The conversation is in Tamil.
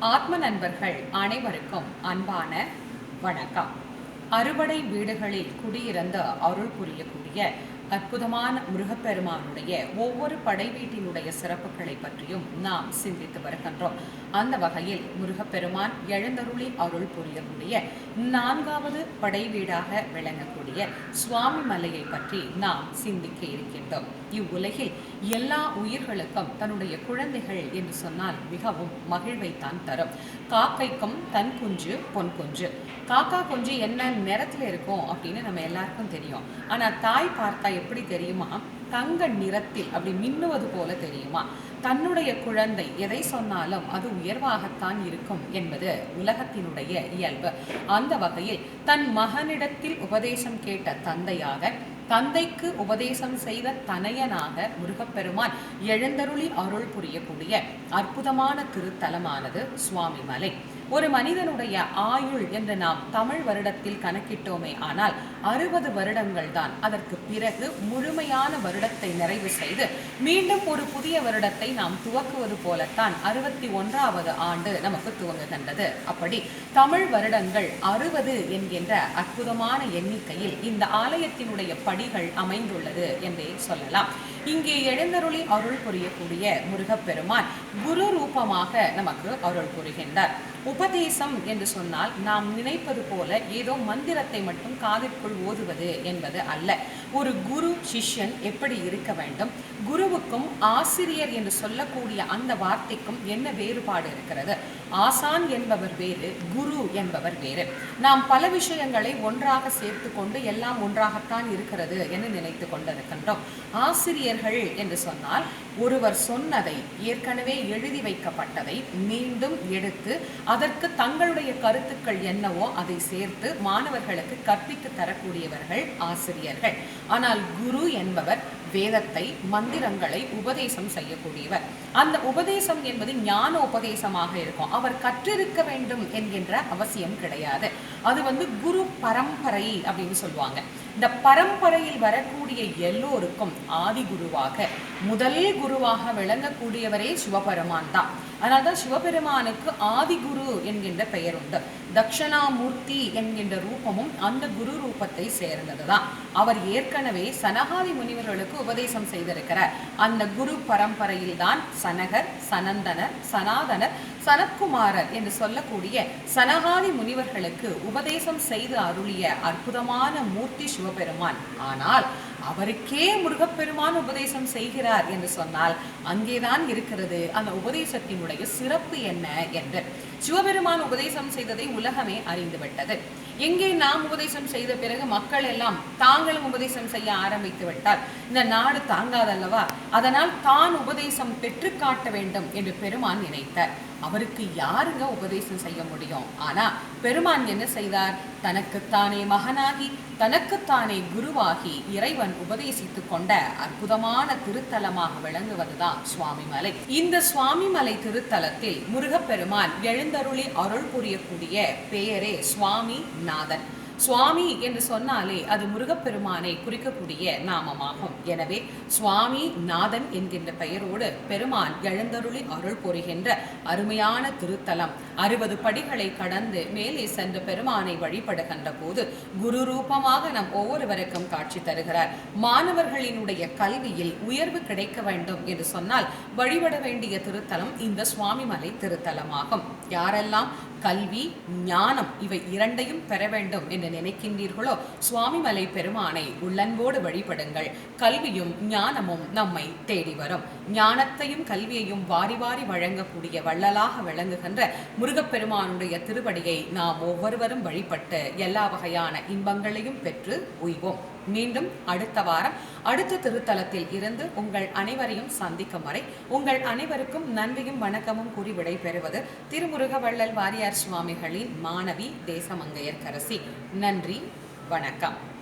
ஆத்ம நண்பர்கள் அனைவருக்கும் அன்பான வணக்கம். அறுவடை வீடுகளில் குடியிறந்த அருள் புரியக்கூடிய அற்புதமான முருகப்பெருமானுடைய ஒவ்வொரு படை வீட்டினுடைய சிறப்புகளை பற்றியும் நாம் சிந்தித்து வருகின்றோம். அந்த வகையில் முருகப்பெருமான் எழுந்தருளி அருள் புரியக்கூடிய நான்காவது படை வீடாக விளங்கக்கூடிய சுவாமி மலையை பற்றி நாம் சிந்திக்க இருக்கின்றோம். இவ்வுலகில் எல்லா உயிர்களுக்கும் தன்னுடைய குழந்தைகள் என்று சொன்னால் மிகவும் மகிழ்வைத்தான் தரும். காக்கைக்கும் தன் குஞ்சு பொன் குஞ்சு. காக்கா குஞ்சு என்ன நிறத்தில் இருக்கும் அப்படின்னு நம்ம எல்லாருக்கும் தெரியும். ஆனால் தாய் பார்த்தா எப்படி தெரியுமா? தங்க நிறத்தில் அப்படி மின்னுவது போல தெரியுமா? தன்னுடைய குழந்தை எதை சொன்னாலும் அது உயர்வாகத்தான் இருக்கும் என்பது உலகத்தினுடைய இயல்பு. அந்த வகையில் தன் மகனிடத்தில் உபதேசம் கேட்ட தந்தையாக தந்தைக்கு உபதேசம் செய்த தனையனாக முருகப்பெருமான் எழுந்தருளி அருள் புரியக்கூடிய அற்புதமான திருத்தலமானது சுவாமிமலை. ஒரு மனிதனுடைய ஆயுள் என்று நாம் தமிழ் வருடத்தில் கணக்கிட்டோமே ஆனால் அறுபது வருடங்கள் தான். அதற்கு பிறகு முழுமையான வருடத்தை நிறைவு செய்து மீண்டும் ஒரு புதிய வருடத்தை நாம் துவக்குவது போலத்தான் அறுபத்தி ஒன்றாவது ஆண்டு நமக்கு துவங்குகின்றது அப்படி தமிழ் வருடங்கள் அறுபது என்கின்ற அற்புதமான எண்ணிக்கையில் இந்த ஆலயத்தினுடைய படிகள் அமைந்துள்ளது என்றே சொல்லலாம். இங்கே எழுந்தருளி அருள் புரியக்கூடிய முருகப்பெருமான் குரு ரூபமாக நமக்கு அருள் புரிகின்றார். உபதேசம் என்று சொன்னால் நாம் நினைப்பது போல ஏதோ மந்திரத்தை மட்டும் காதிற்குள் ஓதுவது என்பது அல்ல. ஒரு குரு சிஷ்யன் எப்படி இருக்க வேண்டும்? குருவுக்கும் ஆசிரியர் என்று சொல்லக்கூடிய அந்த வார்த்தைக்கும் என்ன வேறுபாடு இருக்கிறது? ஆசான் என்பவர் வேறு குரு என்பவர் வேறு. நாம் பல விஷயங்களை ஒன்றாக சேர்த்து கொண்டு எல்லாம் ஒன்றாகத்தான் இருக்கிறது என்று நினைத்து கொண்டிருக்கின்றோம். ஆசிரியர்கள் என்று சொன்னால் ஒருவர் சொன்னதை ஏற்கனவே எழுதி வைக்கப்பட்டதை மீண்டும் எடுத்து அதற்கு தங்களுடைய கருத்துக்கள் என்னவோ அதை சேர்த்து மாணவர்களுக்கு கற்பித்து தரக்கூடியவர்கள் ஆசிரியர்கள். ஆனால் குரு என்பவர் வேதத்தை மந்திரங்களை உபதேசம் செய்யக்கூடியவர். அந்த உபதேசம் என்பது ஞான உபதேசமாக இருக்கும். அவர் கற்றிருக்க வேண்டும் என்கின்ற அவசியம் கிடையாது. அது வந்து குரு பரம்பரை அப்படின்னு சொல்லுவாங்க. இந்த பரம்பரையில் வரக்கூடிய எல்லோருக்கும் ஆதி குருவாக முதல் குருவாக விளங்கக்கூடியவரே சிவபெருமான் தான். அதனால்தான் சிவபெருமானுக்கு ஆதிகுரு என்கின்ற பெயர் உண்டு தக்ஷணாமூர்த்தி என்கின்ற ரூபமும் அந்த குரு ரூபத்தை சேர்ந்ததுதான். அவர் ஏற்கனவே சனகாதி முனிவர்களுக்கு உபதேசம் செய்திருக்கிறார். அந்த குரு பரம்பரையில் தான் சனகர் சனந்தனர் சனாதனர் சனத்குமாரர் என்று சொல்லக்கூடிய சனகாதி முனிவர்களுக்கு உபதேசம் செய்து அருளிய அற்புதமான மூர்த்தி சிவபெருமான். ஆனால் அவருக்கே முருகப்பெருமான் உபதேசம் செய்கிறார் என்று சொன்னால் அங்கேதான் இருக்கிறது. அந்த உபதேசத்தினுடைய சிறப்பு என்ன என்று. சிவபெருமான் உபதேசம் செய்ததை உலகமே அறிந்துவிட்டது. எங்கே நாம் உபதேசம் செய்த பிறகு மக்கள் எல்லாம் தாங்களும் உபதேசம் செய்ய ஆரம்பித்து விட்டால் இந்த நாடு தாங்காதல்லவா? அதனால் தான் உபதேசம் பெற்று காட்ட வேண்டும் என்று பெருமான் நினைத்தார். அவருக்கு யாருங்க உபதேசம் செய்ய முடியும்? ஆனா பெருமான் என்ன செய்தார்? தனக்குத்தானே மகனாகி தனக்குத்தானே குருவாகி இறைவன் உபதேசித்து கொண்ட அற்புதமான திருத்தலமாக விளங்குவதுதான் சுவாமிமலை. இந்த சுவாமிமலை திருத்தலத்தில் முருகப்பெருமான் எழுந்தருளி அருள் புரியக்கூடிய பெயரே சுவாமி நாதன் சுவாமி என்று சொன்னாலே அது முருகப்பெருமானை குறிக்கக்கூடிய நாமமாகும். எனவே சுவாமி நாதன் என்கின்ற பெயரோடு பெருமான் எழுந்தருளி அருள் புரிகின்ற அருமையான திருத்தலம் அறுபது படிகளை கடந்து மேலே சென்று பெருமானை வழிபடுகின்ற போது குரு ரூபமாக நம் ஒவ்வொருவருக்கும் காட்சி தருகிறார். மாணவர்களினுடைய கல்வியில் உயர்வு கிடைக்க வேண்டும் என்று சொன்னால் வழிபட வேண்டிய திருத்தலம் இந்த சுவாமிமலை திருத்தலமாகும். யாரெல்லாம் கல்வி ஞானம் இவை இரண்டையும் பெற வேண்டும் என்று நினைக்கின்றீர்களோ? சுவாமிமலை பெருமானை உள்ளன்போடு வழிபடுங்கள். கல்வியும் ஞானமும் நம்மை தேடி வரும். ஞானத்தையும் கல்வியையும் வாரி வாரி வழங்கக்கூடிய வள்ளலாக விளங்குகின்ற முருகப்பெருமானுடைய திருவடியை நாம் ஒவ்வொருவரும் வழிபட்டு எல்லா வகையான இன்பங்களையும் பெற்று உய்வோம். மீண்டும் அடுத்த வாரம் அடுத்த திருத்தலத்தில் இருந்து உங்கள் அனைவரையும் சந்திக்கும் வரை உங்கள் அனைவருக்கும் நன்றியும் வணக்கமும் கூறி விடைபெறுவது திருமுருக வள்ளல் வாரியார் சுவாமிகளின் மாணவி தேசமங்கையர்கரசி. நன்றி வணக்கம்.